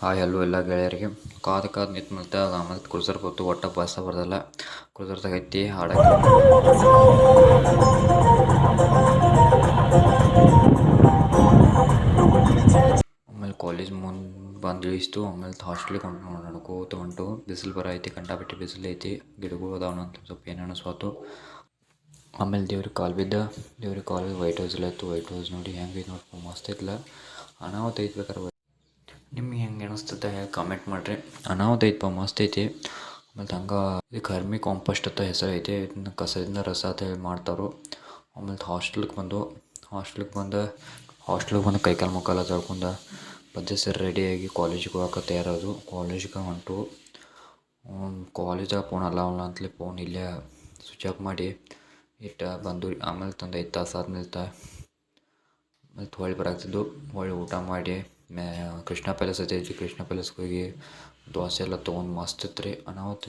Hi hello ಎಲ್ಲ ಗೆಳೆಯರಿಗೆ. ಕಾದು ಕಾದು ನಿಂತು ಮತ್ತೆ ಅದು ಆಮೇಲೆ ಕ್ರೂಸರ್ ಬಂತು ಒಟ್ಟು ಬಸ್ ಬರ್ದಲ್ಲ. ಕ್ರೂಸರ್ ಐತಿ ಹಾಡಕ್ಕೆ. ಆಮೇಲೆ ಕಾಲೇಜ್ ಮುಂದೆ ಬಂದು ಇಳಿಸ್ತು. ಆಮೇಲೆ ಹಾಸ್ಟ್ಲಿಗೆ ಹೊಂಟು ನಡ್ಕೋತ ಹೊಂಟು ಬಿಸಿಲು ಬರ ಐತಿ ಕಂಡಾಪಟ್ಟಿ ಬಿಸಿಲು ಐತಿ. ಗಿಡಗಳು ಅದಾವ ಅಂತ ಸ್ವಲ್ಪ ಏನು ಅನಿಸ್ವಾತು ಆಮೇಲೆ ದೇವ್ರಿಗೆ ಕಾಲು ಬಿದ್ದ. ದೇವ್ರಿಗೆ ಕಾಲು ವೈಟ್ ಹೌಸ್ ಇತ್ತು ವೈಟ್ ಹೌಸ್ ನೋಡಿ ಹೆಂಗೆ ನೋಡಿ, ಮಸ್ತ್ ಐತಿಲ್ಲ ಅನಾಹುತ ಐತಿ ಬೇಕಾರೆ ನಿಮ್ಗೆ ಅಂತ ಹೇಳಿ ಕಾಮೆಂಟ್ ಮಾಡಿರಿ. ಅನಾಹುತ ಐತಪ್ಪ ಮಸ್ತ್ ಐತಿ. ಆಮೇಲೆ ಹಂಗೆ ಇದು ಕರ್ಮಿ ಕಾಂಪೋಸ್ಟ್ ಅಂತ ಹೆಸರು ಐತಿ. ಇದನ್ನ ಕಸದಿಂದ ರಸ ಅಂತ ಹೇಳಿ ಮಾಡ್ತಾರೆ ಆಮೇಲೆ ಹಾಸ್ಟೆಲ್ಗೆ ಬಂದು ಹಾಸ್ಟೆಲ್ಗೆ ಬಂದು ಹಾಸ್ಟೆಲ್ಗೆ ಬಂದು ಕೈಕಾಲು ಮುಕ್ಕಾಲ ತೊಳ್ಕೊಂಡು ಸರ್ ರೆಡಿಯಾಗಿ ಕಾಲೇಜಿಗೆ ಹೋಗಕ್ಕೆ ತಯಾರದು. ಕಾಲೇಜಿಗೆ ಹೊಂಟು. ಕಾಲೇಜಾಗ ಫೋನ್ ಅಲ್ಲ ಅವಲ್ಲ ಅಂತಲೇ ಫೋನ್ ಇಲ್ಲೇ ಸ್ವಿಚ್ ಆಫ್ ಮಾಡಿ ಇಟ್ಟ ಬಂದು ಆಮೇಲೆ ತಂದು ಐದು ತಾಸು ಆದ್ಮೇಲೆ ತ ಮತ್ತು ಹೊಳ್ಳಿ ಬರಾಕ್ತಿದ್ದು ಹೊಳ್ಳಿ ಊಟ ಮಾಡಿ. ಮ್ಯಾ ಕೃಷ್ಣ ಪ್ಯಾಲೇಸ್ ಐತಿ ಕೃಷ್ಣ ಪ್ಯಾಲೇಸ್ಗೆ ಹೋಗಿ ದೋಸೆ ಎಲ್ಲ ತೊಗೊಂಡು ಮಸ್ತ್ ಇತ್ತು ರೀ ಅನಾಹುತ